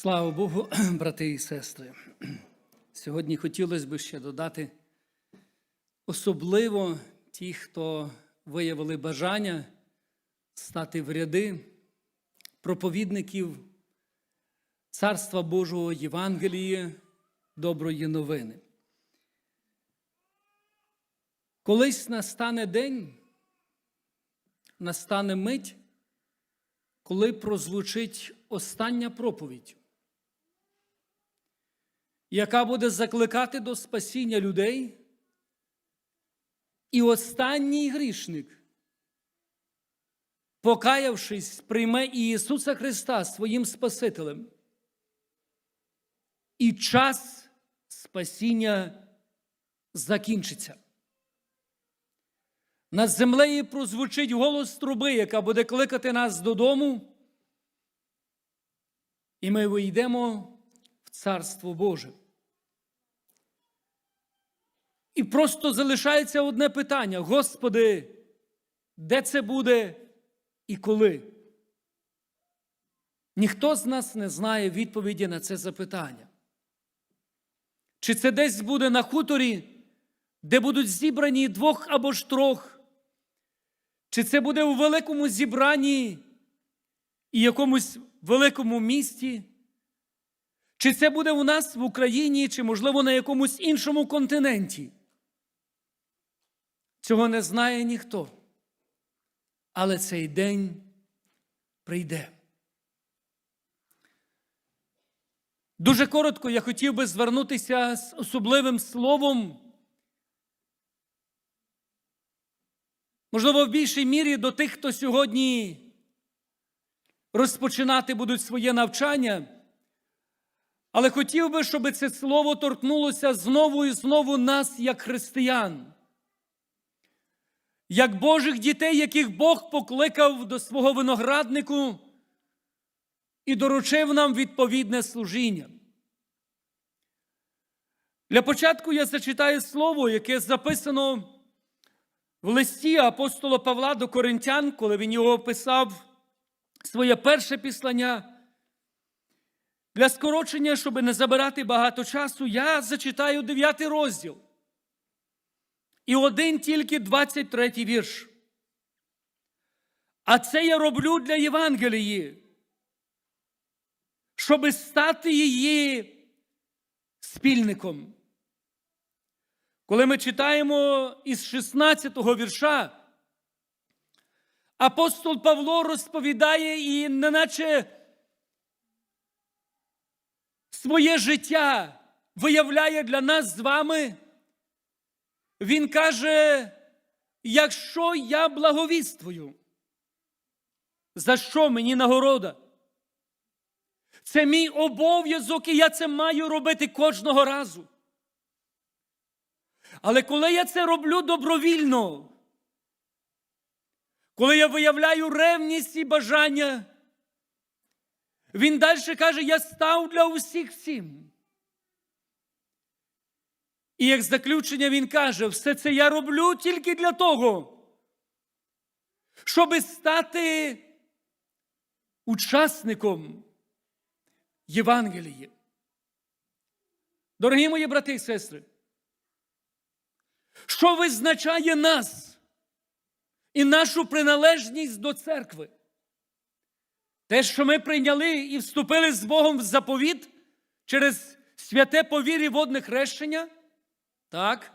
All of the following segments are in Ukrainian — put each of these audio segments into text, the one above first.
Слава Богу, брати і сестри. Сьогодні хотілося б ще додати особливо ті, хто виявили бажання стати в ряди проповідників Царства Божого Євангелії, доброї новини. Колись настане день, настане мить, коли прозвучить остання проповідь, яка буде закликати до спасіння людей, і останній грішник, покаявшись, прийме Ісуса Христа своїм Спасителем. І час спасіння закінчиться. Над землею прозвучить голос труби, яка буде кликати нас додому, і ми вийдемо в Царство Боже. І просто залишається одне питання: Господи, де це буде і коли? Ніхто з нас не знає відповіді на це запитання. Чи це десь буде на хуторі, де будуть зібрані двох або ж трьох? Чи це буде у великому зібранні і якомусь великому місті? Чи це буде у нас в Україні, чи, можливо, на якомусь іншому континенті? Цього не знає ніхто. Але цей день прийде. Дуже коротко я хотів би звернутися з особливим словом. Можливо, в більшій мірі до тих, хто сьогодні розпочинати будуть своє навчання. Але хотів би, щоб це слово торкнулося знову і знову нас, як християн, як Божих дітей, яких Бог покликав до свого винограднику і доручив нам відповідне служіння. Для початку я зачитаю слово, яке записано в листі апостола Павла до Коринтян, коли він його описав своє перше післання. Для скорочення, щоб не забирати багато часу, я зачитаю 9 розділ. І один тільки 23 вірш. А це я роблю для Євангелії, щоб стати її спільником. Коли ми читаємо із 16 го вірша, апостол Павло розповідає і неначе своє життя виявляє для нас з вами, він каже, якщо я благовіствую, за що мені нагорода? Це мій обов'язок, і я це маю робити кожного разу. Але коли я це роблю добровільно, коли я виявляю ревність і бажання, він далі каже: я став для усіх всім. І як заключення він каже, все це я роблю тільки для того, щоб стати учасником Євангелії. Дорогі мої брати і сестри, що визначає нас і нашу приналежність до церкви? Те, що ми прийняли і вступили з Богом в заповіт через святе повір'я водне хрещення? Так.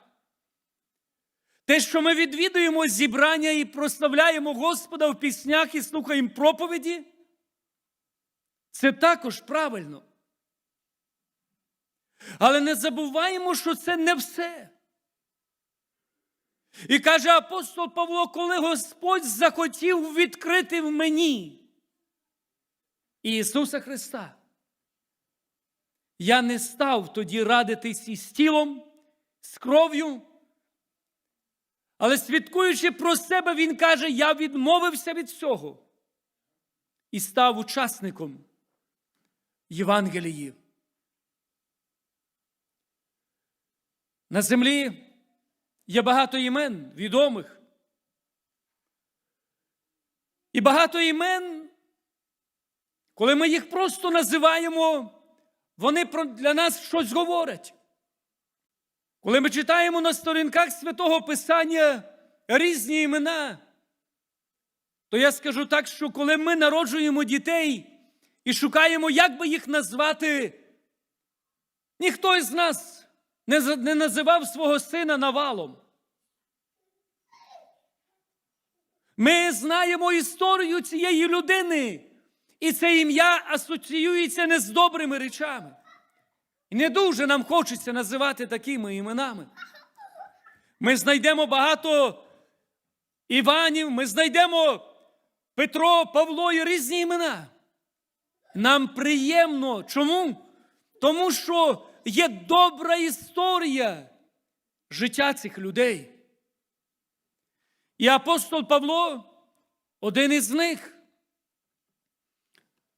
Те, що ми відвідуємо зібрання і прославляємо Господа в піснях і слухаємо проповіді, це також правильно. Але не забуваємо, що це не все. І каже апостол Павло, коли Господь захотів відкрити в мені Ісуса Христа, я не став тоді радитись із тілом, з кров'ю. Але свідкуючи про себе, Він каже, я відмовився від цього і став учасником Євангелії. На землі є багато імен відомих. І багато імен коли ми їх просто називаємо, вони для нас щось говорять. Коли ми читаємо на сторінках Святого Писання різні імена, то я скажу так, що коли ми народжуємо дітей і шукаємо, як би їх назвати, ніхто із нас не, не називав свого сина навалом. Ми знаємо історію цієї людини, і це ім'я асоціюється не з добрими речами. Не дуже нам хочеться називати такими іменами. Ми знайдемо багато Іванів, ми знайдемо Петро, Павло і різні імена. Нам приємно. Чому? Тому що є добра історія життя цих людей. І апостол Павло один із них.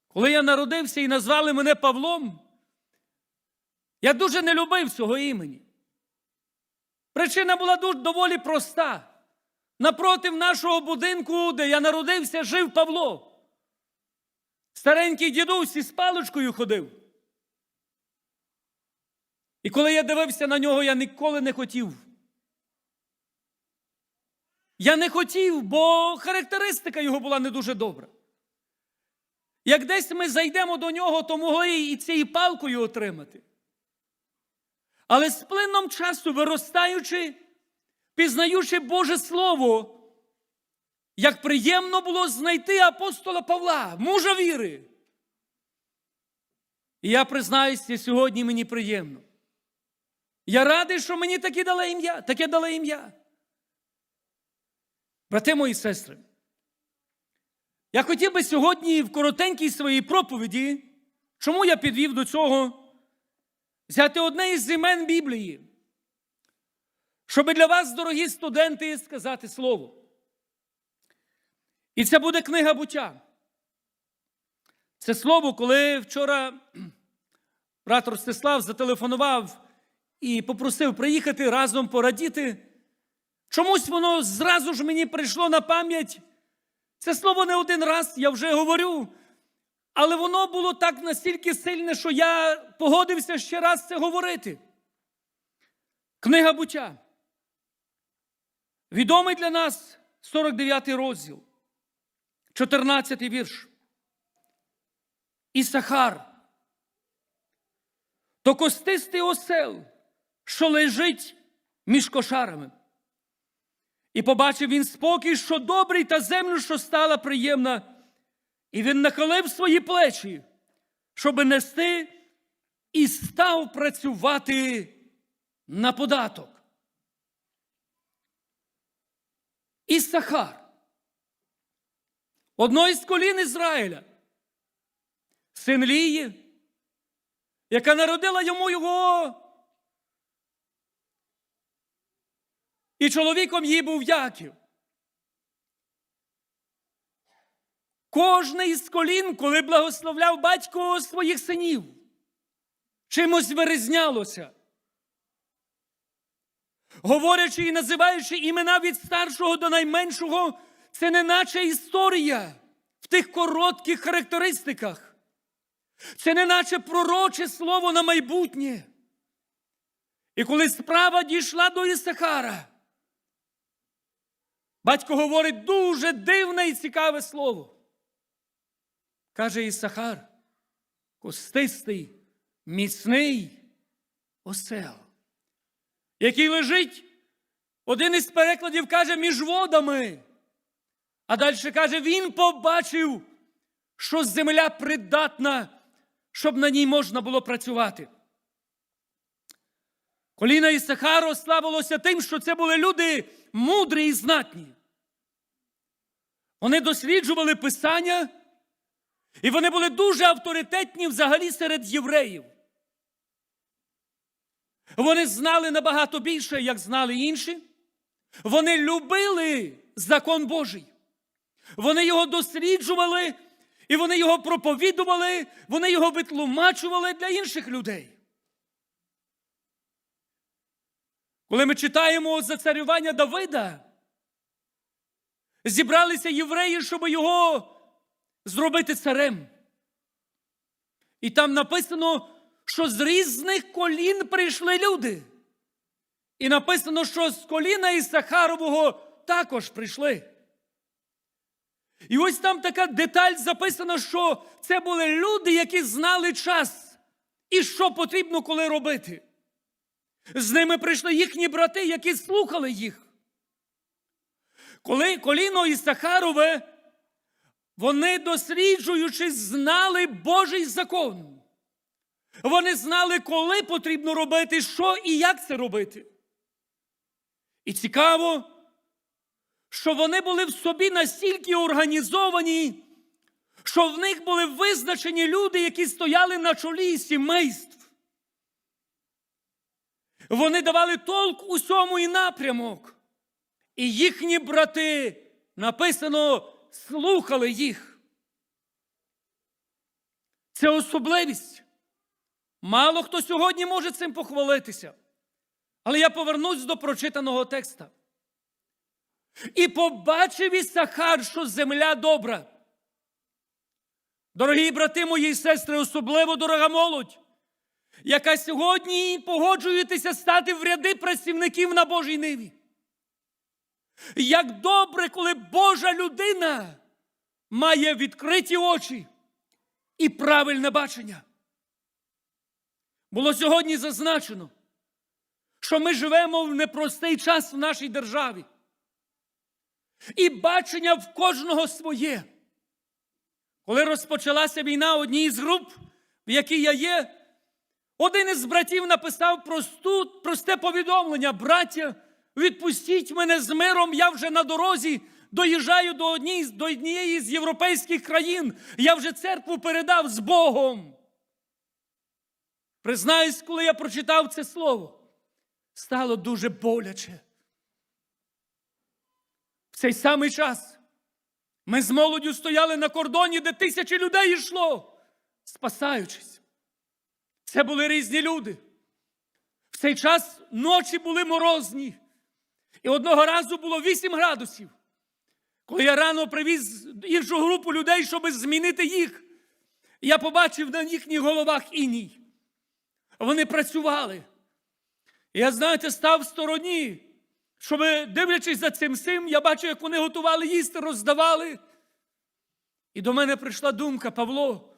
Коли я народився і назвали мене Павлом, я дуже не любив цього імені. Причина була дуже доволі проста. Напротив нашого будинку, де я народився, жив Павло. Старенький дідусь із паличкою ходив. І коли я дивився на нього, я ніколи не хотів. Я не хотів, бо характеристика його була не дуже добра. Як десь ми зайдемо до нього, то могли і цією палкою отримати. Але з плином часу, виростаючи, пізнаючи Боже Слово, як приємно було знайти апостола Павла, мужа віри. І я признаюся, сьогодні мені приємно. Я радий, що мені таке дали ім'я, таке дали ім'я. Брати мої сестри, я хотів би сьогодні в коротенькій своїй проповіді, чому я підвів до цього, взяти одне із імен Біблії, щоб для вас, дорогі студенти, сказати слово. І це буде книга буття. Це слово, коли вчора брат Ростислав зателефонував і попросив приїхати разом порадіти. Чомусь воно зразу ж мені прийшло на пам'ять. Це слово не один раз, я вже говорю. Але воно було так настільки сильне, що я погодився ще раз це говорити. Книга буття. Відомий для нас 49 розділ, 14 вірш. Ісахар. То костистий осел, що лежить між кошарами. І побачив він спокій, що добрий, та землю, що стала приємна. І він нахилив свої плечі, щоби нести, і став працювати на податок. Ісахар. Одно із колін Ізраїля, син Лії, яка народила йому його. І чоловіком їй був Яків. Кожне із колін, коли благословляв батько своїх синів, чимось вирізнялося. Говорячи і називаючи імена від старшого до найменшого, це не наче історія в тих коротких характеристиках. Це не наче пророче слово на майбутнє. І коли справа дійшла до Ісахара, батько говорить дуже дивне і цікаве слово. Каже Ісахар, костистий, міцний осел, який лежить, один із перекладів каже, між водами. А далі каже, він побачив, що земля придатна, щоб на ній можна було працювати. Коліна Ісахару славилося тим, що це були люди мудрі і знатні. Вони досліджували Писання, і вони були дуже авторитетні взагалі серед євреїв. Вони знали набагато більше, як знали інші. Вони любили закон Божий. Вони його досліджували, і вони його проповідували, вони його витлумачували для інших людей. Коли ми читаємо за царювання Давида, зібралися євреї, щоб його зробити царем. І там написано, що з різних колін прийшли люди. І написано, що з коліна Ісахарового також прийшли. І ось там така деталь записана, що це були люди, які знали час і що потрібно коли робити. З ними прийшли їхні брати, які слухали їх. Коли коліно Ісахарове, вони, досліджуючи, знали Божий закон. Вони знали, коли потрібно робити, що і як це робити. І цікаво, що вони були в собі настільки організовані, що в них були визначені люди, які стояли на чолі сімейств. Вони давали толк усьому і напрямок. І їхні брати, написано, слухали їх. Це особливість. Мало хто сьогодні може цим похвалитися. Але я повернусь до прочитаного текста. І побачив Ісахар, що земля добра. Дорогі брати мої і сестри, особливо дорога молодь, яка сьогодні погоджуєтеся стати в ряди працівників на Божій ниві. Як добре, коли Божа людина має відкриті очі і правильне бачення. Було сьогодні зазначено, що ми живемо в непростий час в нашій державі. І бачення в кожного своє. Коли розпочалася війна одній з груп, в якій я є, один із братів написав просту, просте повідомлення: браття, відпустіть мене з миром, я вже на дорозі доїжджаю до однієї, до однієї з європейських країн. Я вже церкву передав з Богом. Признаюсь, коли я прочитав це слово, стало дуже боляче. В цей самий час ми з молоддю стояли на кордоні, де тисячі людей йшло, спасаючись. Це були різні люди. В цей час ночі були морозні. І одного разу було 8 градусів. Коли я рано привіз іншу групу людей, щоб змінити їх, я побачив на їхніх головах іній. Вони працювали. Я, знаєте, став в стороні, щоб, дивлячись за цим сим, я бачу, як вони готували їсти, роздавали. І до мене прийшла думка, Павло,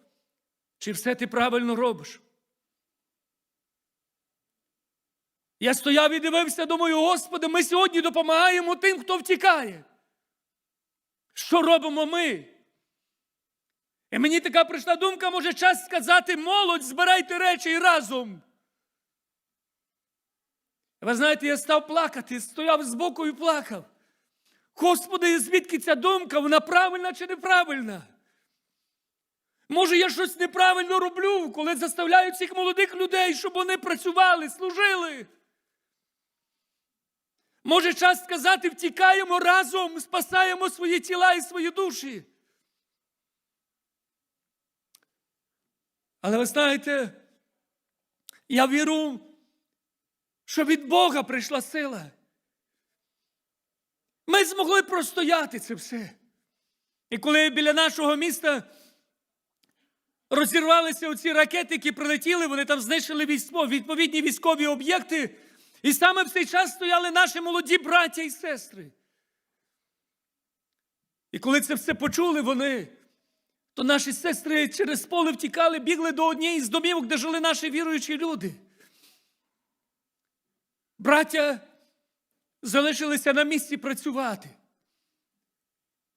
чи все ти правильно робиш? Я стояв і дивився, думаю, Господи, ми сьогодні допомагаємо тим, хто втікає. Що робимо ми? І мені така прийшла думка, може час сказати, молодь, збирайте речі і разом. Ви знаєте, я став плакати, стояв збоку і плакав. Господи, звідки ця думка? Вона правильна чи неправильна? Може, я щось неправильно роблю, коли заставляю цих молодих людей, щоб вони працювали, служили. Може, час сказати, втікаємо разом, спасаємо свої тіла і свої душі. Але ви знаєте, я вірю, що від Бога прийшла сила. Ми змогли простояти це все. І коли біля нашого міста розірвалися оці ракети, які прилетіли, вони там знищили військо, відповідні військові об'єкти. І саме в цей час стояли наші молоді браття і сестри. І коли це все почули вони, то наші сестри через поле втікали, бігли до однієї з домівок, де жили наші віруючі люди. Браття залишилися на місці працювати.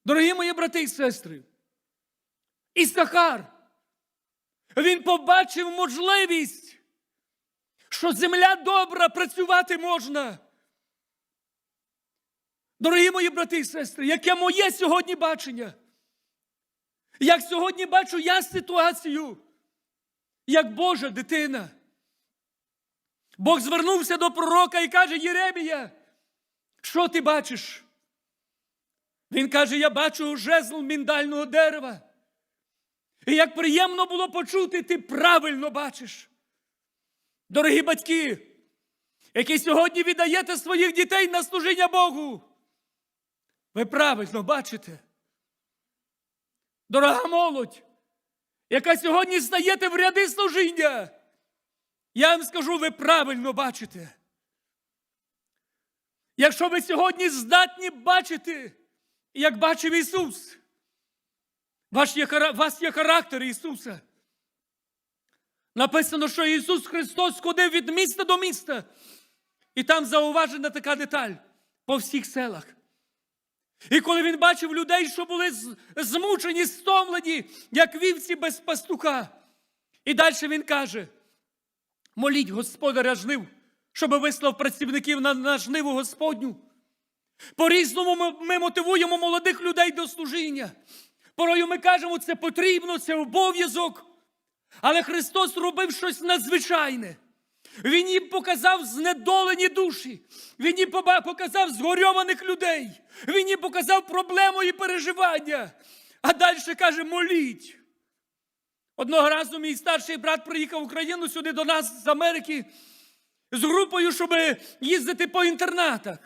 Дорогі мої брати і сестри, Ісахар, він побачив можливість, що земля добра, працювати можна. Дорогі мої брати і сестри, яке моє сьогодні бачення? Як сьогодні бачу я ситуацію, як Божа дитина. Бог звернувся до пророка і каже: Єремія, що ти бачиш? Він каже: Я бачу жезл міндального дерева. І як приємно було почути, ти правильно бачиш. Дорогі батьки, які сьогодні віддаєте своїх дітей на служіння Богу, ви правильно бачите. Дорога молодь, яка сьогодні стаєте в ряди служіння, я вам скажу, ви правильно бачите. Якщо ви сьогодні здатні бачити, як бачив Ісус, ваш є, вас є характер Ісуса. Написано, що Ісус Христос ходив від міста до міста. І там зауважена така деталь по всіх селах. І коли він бачив людей, що були змучені, стомлені, як вівці без пастуха. І далі він каже: моліть господаря жнив, щоб вислав працівників на, на жниву Господню. По-різному ми, ми мотивуємо молодих людей до служіння. Порою ми кажемо, це потрібно, це обов'язок. Але Христос робив щось надзвичайне. Він їм показав знедолені душі. Він їм показав згорьованих людей. Він їм показав проблему і переживання. А далі каже: моліть. Одного разу мій старший брат приїхав в Україну сюди до нас з Америки з групою, щоб їздити по інтернатах.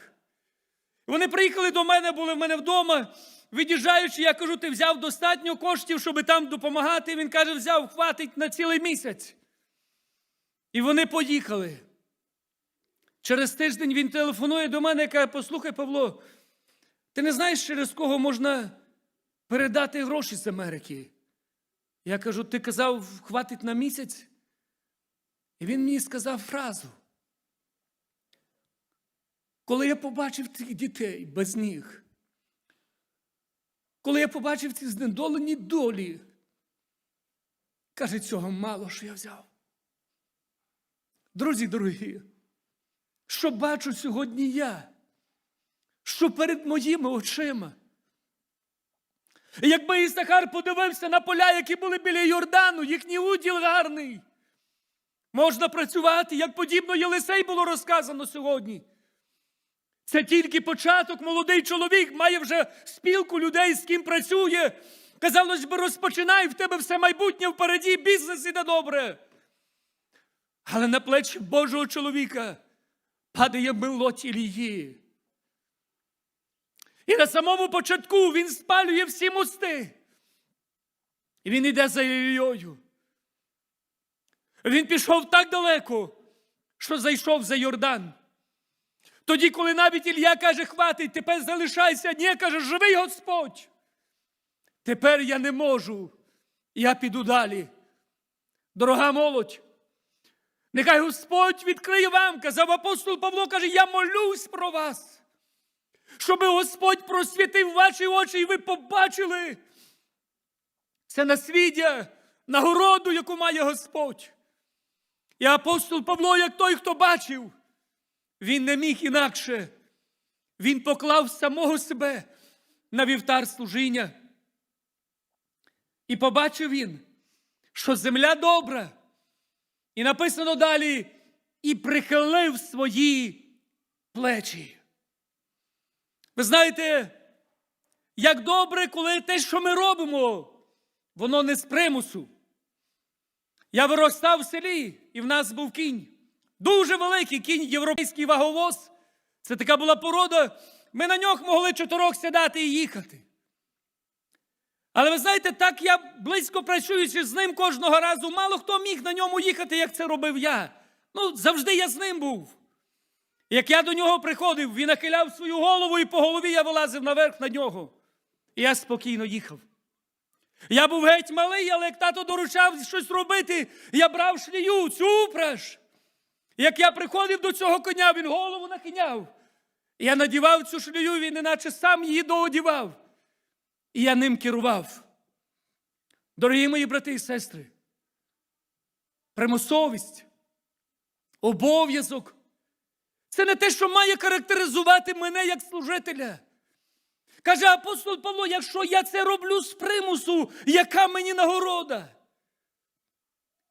Вони приїхали до мене, були в мене вдома. Від'їжджаючи, я кажу, ти взяв достатньо коштів, щоб там допомагати. Він каже, взяв, хватить на цілий місяць. І вони поїхали. Через тиждень він телефонує до мене і каже, послухай, Павло, ти не знаєш, через кого можна передати гроші з Америки? Я кажу, ти казав, хватить на місяць? І він мені сказав фразу. Коли я побачив цих дітей без ніг, коли я побачив ці знедолені долі, каже, цього мало, що я взяв. Друзі дорогі, що бачу сьогодні я, що перед моїми очима. Якби Ісахар подивився на поля, які були біля Йордану, їхній уділ гарний. Можна працювати, як подібно Єлисей було розказано сьогодні. Це тільки початок, молодий чоловік має вже спілку людей, з ким працює. Казалось би, розпочинай в тебе все майбутнє впереді, бізнес іде добре. Але на плечі Божого чоловіка падає милоть Ілії. І на самому початку він спалює всі мости. І він йде за Ілією. Він пішов так далеко, що зайшов за Йордан. Тоді, коли навіть Ілля каже, хватить, тепер залишайся, ні, каже, живий Господь. Тепер я не можу. Я піду далі. Дорога молодь, нехай Господь відкриє вам, казав апостол Павло, каже, я молюсь про вас, щоб Господь просвітив ваші очі, і ви побачили. Це насліддя, нагороду, яку має Господь. І апостол Павло, як той, хто бачив, він не міг інакше. Він поклав самого себе на вівтар служіння. І побачив він, що земля добра. І написано далі, і прихилив свої плечі. Ви знаєте, як добре, коли те, що ми робимо, воно не з примусу. Я виростав в селі, і в нас був кінь. Дуже великий кінь, європейський ваговоз. Це така була порода. Ми на нього могли чотирьох сідати і їхати. Але ви знаєте, так я близько працюючи з ним кожного разу, мало хто міг на ньому їхати, як це робив я. Ну, завжди я з ним був. Як я до нього приходив, він нахиляв свою голову і по голові я вилазив наверх на нього. І я спокійно їхав. Я був геть малий, але як тато доручав щось робити, я брав шлію, цю Як я приходив до цього коня, він голову нахиняв. Я надівав цю шлію, він іначе сам її доодівав. І я ним керував. Дорогі мої брати і сестри, примусовість, обов'язок це не те, що має характеризувати мене як служителя. Каже апостол Павло, якщо я це роблю з примусу, яка мені нагорода?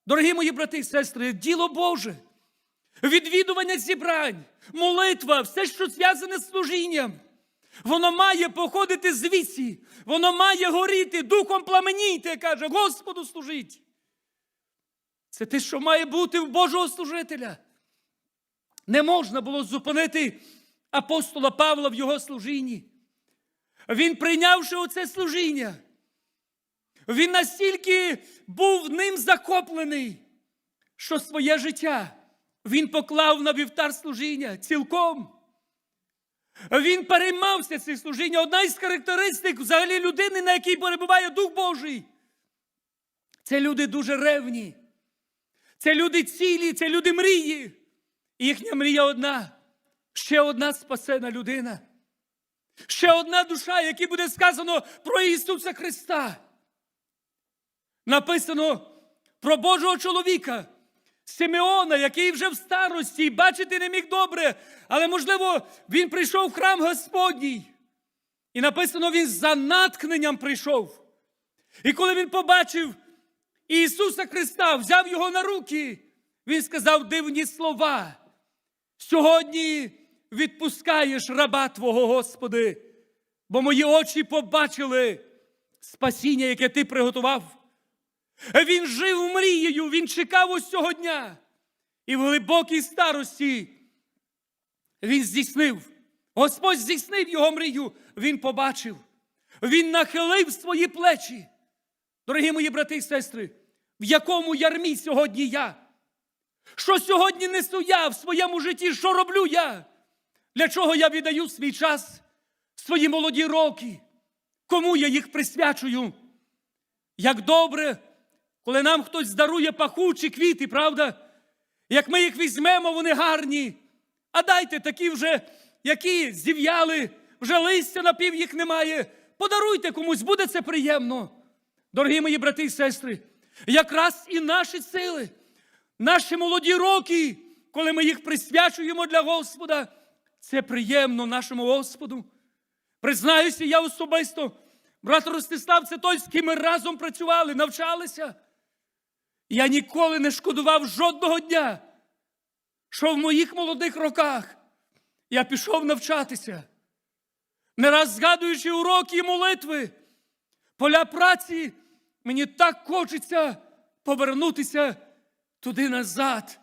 Дорогі мої брати і сестри, діло Боже, відвідування зібрань, молитва, все, що зв'язане з служінням, воно має походити звідси, воно має горіти, духом пламеніти, каже, Господу служіть. Це те, що має бути в Божого служителя. Не можна було зупинити апостола Павла в його служінні. Він, прийнявши оце служіння, Він настільки був ним захоплений, що своє життя він поклав на вівтар служіння цілком. Він переймався цим служінням. Одна із характеристик взагалі людини, на якій перебуває Дух Божий. Це люди дуже ревні. Це люди цілі, це люди мрії. І їхня мрія одна. Ще одна спасена людина. Ще одна душа, якій буде сказано про Ісуса Христа. Написано про Божого чоловіка, Симеона, який вже в старості і бачити не міг добре, але, можливо, він прийшов в храм Господній. І написано, він за наткненням прийшов. І коли він побачив Ісуса Христа, взяв його на руки, він сказав дивні слова. Сьогодні відпускаєш раба Твого, Господи, бо мої очі побачили спасіння, яке Ти приготував. Він жив мрією, він чекав ось цього дня. І в глибокій старості він здійснив. Господь здійснив його мрію, він побачив. Він нахилив свої плечі. Дорогі мої брати і сестри, в якому ярмі сьогодні я? Що сьогодні несу я в своєму житті? Що роблю я? Для чого я віддаю свій час, свої молоді роки? Кому я їх присвячую? Як добре, коли нам хтось дарує пахучі квіти, правда? Як ми їх візьмемо, вони гарні. А дайте такі вже, які зів'яли, вже листя напів їх немає. Подаруйте комусь, буде це приємно. Дорогі мої брати і сестри, якраз і наші сили, наші молоді роки, коли ми їх присвячуємо для Господа, це приємно нашому Господу. Признаюся, я особисто, брат Ростислав, це той, з ким ми разом працювали, навчалися. Я ніколи не шкодував жодного дня, що в моїх молодих роках я пішов навчатися, не раз згадуючи уроки і молитви, поля праці, мені так хочеться повернутися туди назад.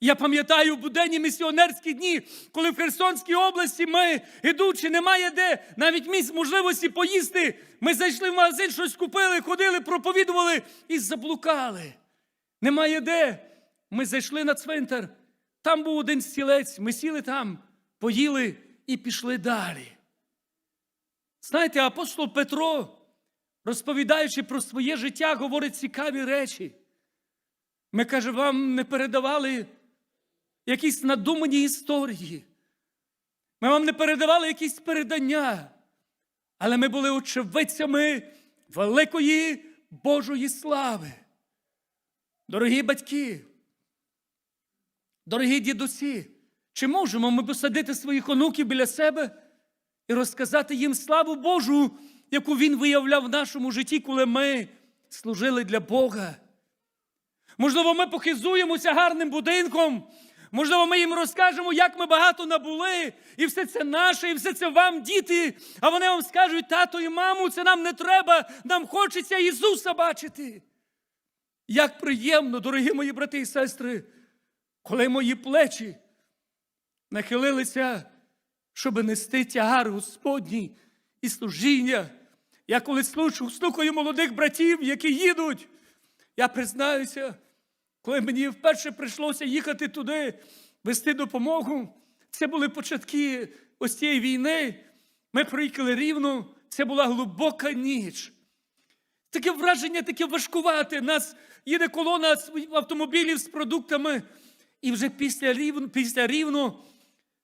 Я пам'ятаю буденні місіонерські дні, коли в Херсонській області ми, ідучи, немає де навіть місць можливості поїсти. Ми зайшли в магазин, щось купили, ходили, проповідували і заблукали. Немає де. Ми зайшли на цвинтар. Там був один стілець, ми сіли там, поїли і пішли далі. Знаєте, апостол Петро, розповідаючи про своє життя, говорить цікаві речі. Ми, каже, вам не передавали якісь надумані історії. Ми вам не передавали якісь передання, але ми були очевидцями великої Божої слави. Дорогі батьки, дорогі дідусі, чи можемо ми посадити своїх онуків біля себе і розказати їм славу Божу, яку Він виявляв в нашому житті, коли ми служили для Бога? Можливо, ми похизуємося гарним будинком. Можливо, ми їм розкажемо, як ми багато набули, і все це наше, і все це вам, діти. А вони вам скажуть, тато і маму, це нам не треба, нам хочеться Ісуса бачити. Як приємно, дорогі мої брати і сестри, коли мої плечі нахилилися, щоб нести тягар Господній і служіння. Я коли слухаю, слухаю молодих братів, які їдуть, я признаюся, коли мені вперше прийшлося їхати туди, вести допомогу, це були початки ось цієї війни. Ми приїхали рівно, це була глибока ніч. Таке враження, таке важкувате. Нас їде колона автомобілів з продуктами, і вже після рівно, після рівно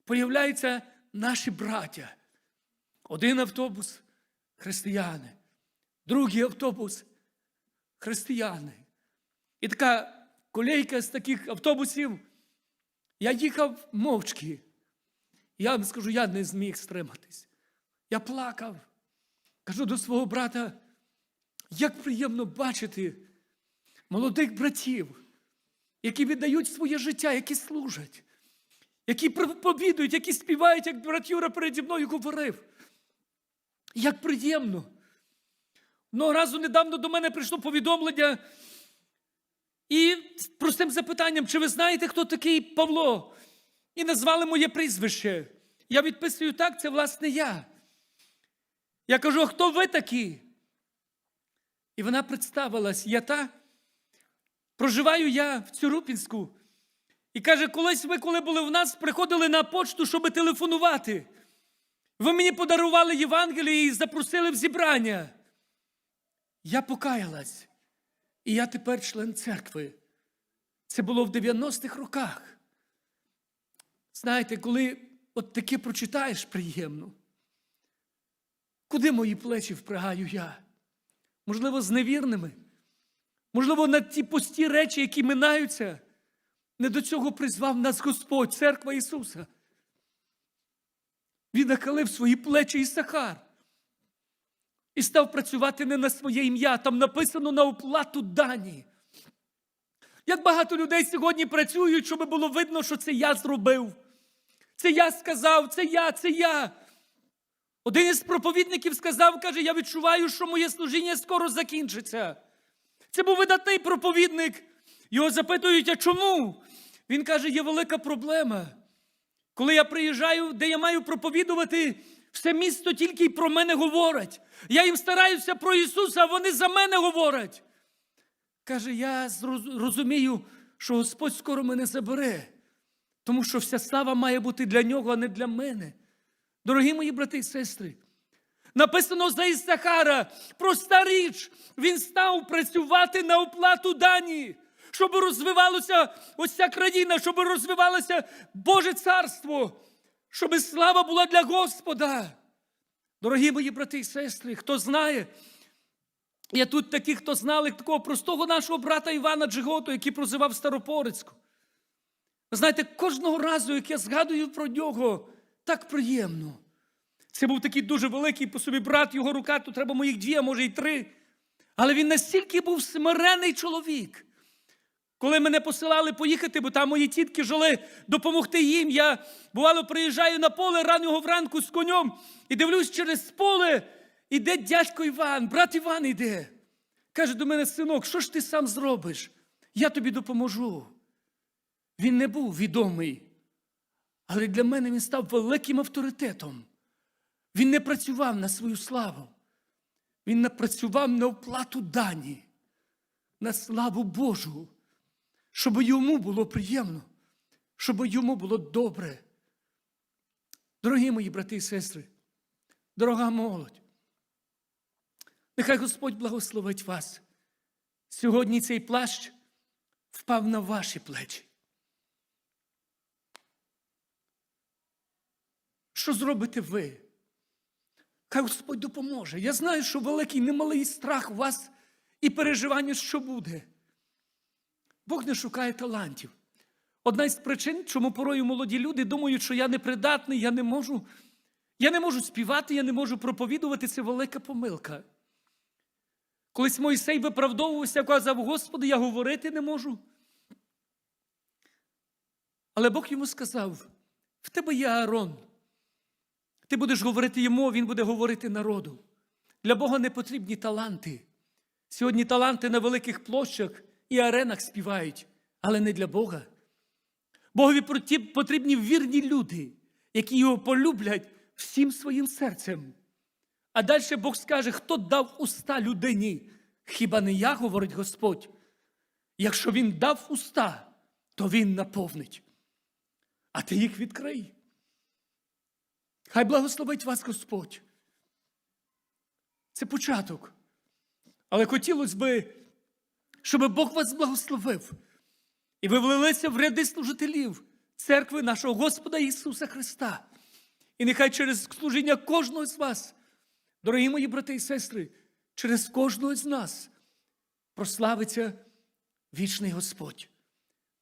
появляються наші браття. Один автобус християни, другий автобус християни. І така колейка з таких автобусів. Я їхав мовчки. Я вам скажу, я не зміг стриматись. Я плакав. Кажу до свого брата, як приємно бачити молодих братів, які віддають своє життя, які служать, які проповідують, які співають, як брат Юра переді мною говорив. Як приємно. Одного разу недавно до мене прийшло повідомлення і з простим запитанням, чи ви знаєте, хто такий Павло? І назвали моє прізвище. Я відписую так, це власне я. Я кажу, а хто ви такі? І вона представилась, я та, проживаю я в Цюрупінську. І каже, колись ви, коли були в нас, приходили на почту, щоб телефонувати. Ви мені подарували Євангеліє і запросили в зібрання. Я покаялась. І я тепер член церкви. Це було в 90-х роках. Знаєте, коли от таке прочитаєш приємно, куди мої плечі впрягаю я? Можливо, з невірними? Можливо, на ті пусті речі, які минаються, не до цього призвав нас Господь, церква Ісуса. Він накалив свої плечі і Сахар. І став працювати не на своє ім'я, там написано на оплату дані. Як багато людей сьогодні працюють, щоб було видно, що це я зробив. Це я сказав, це я, це я. Один із проповідників сказав, каже, я відчуваю, що моє служіння скоро закінчиться. Це був видатний проповідник. Його запитують, а чому? Він каже, є велика проблема. Коли я приїжджаю, де я маю проповідувати, все місто тільки й про мене говорить. Я їм стараюся про Ісуса, а вони за мене говорять. Каже, я розумію, що Господь скоро мене забере, тому що вся слава має бути для нього, а не для мене. Дорогі мої брати і сестри, написано за Ісахара, проста річ, він став працювати на оплату дані, щоб розвивалося ось ця країна, щоб розвивалося Боже царство, щоб слава була для Господа. Дорогі мої брати і сестри, хто знає, Є тут такі, хто знали такого простого нашого брата Івана Джиготу, який прозивав Старопорицьку. Знаєте, кожного разу, як я згадую про нього, так приємно. Це був такий дуже великий по собі брат, його рука, тут треба моїх дві, а може й три. Але він настільки був смирений чоловік. Коли мене посилали поїхати, бо там мої тітки жили, допомогти їм. Я бувало приїжджаю на поле раннього вранку з конем і дивлюсь через поле, іде дядько Іван, брат Іван іде. Каже до мене, синок, що ж ти сам зробиш? Я тобі допоможу. Він не був відомий, але для мене він став великим авторитетом. Він не працював на свою славу. Він не працював на оплату дані, на славу Божу, щоб йому було приємно, щоб йому було добре. Дорогі мої брати і сестри, дорога молодь, нехай Господь благословить вас. Сьогодні цей плащ впав на ваші плечі. Що зробите ви? Хай Господь допоможе. Я знаю, що великий немалий страх у вас і переживання, що буде. Бог не шукає талантів. Одна із причин, чому порою молоді люди думають, що я непридатний, я не можу. Я не можу співати, я не можу проповідувати, це велика помилка. Колись Мойсей виправдовувався, казав, Господи, я говорити не можу. Але Бог йому сказав: в тебе є Аарон. Ти будеш говорити йому, він буде говорити народу. Для Бога не потрібні таланти. Сьогодні таланти на великих площах і аренах співають, але не для Бога. Богові потрібні вірні люди, які його полюблять всім своїм серцем. А далі Бог скаже, хто дав уста людині? Хіба не я, говорить Господь? Якщо він дав уста, то він наповнить. А ти їх відкрий. Хай благословить вас Господь. Це початок. Але хотілося би, щоб Бог вас благословив. І ви влилися в ряди служителів церкви нашого Господа Ісуса Христа. І нехай через служіння кожного з вас, дорогі мої брати і сестри, через кожного з нас прославиться вічний Господь.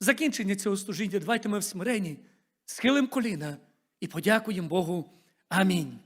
Закінчення цього служіння давайте ми в смиренні схилим коліна і подякуємо Богу. Amém.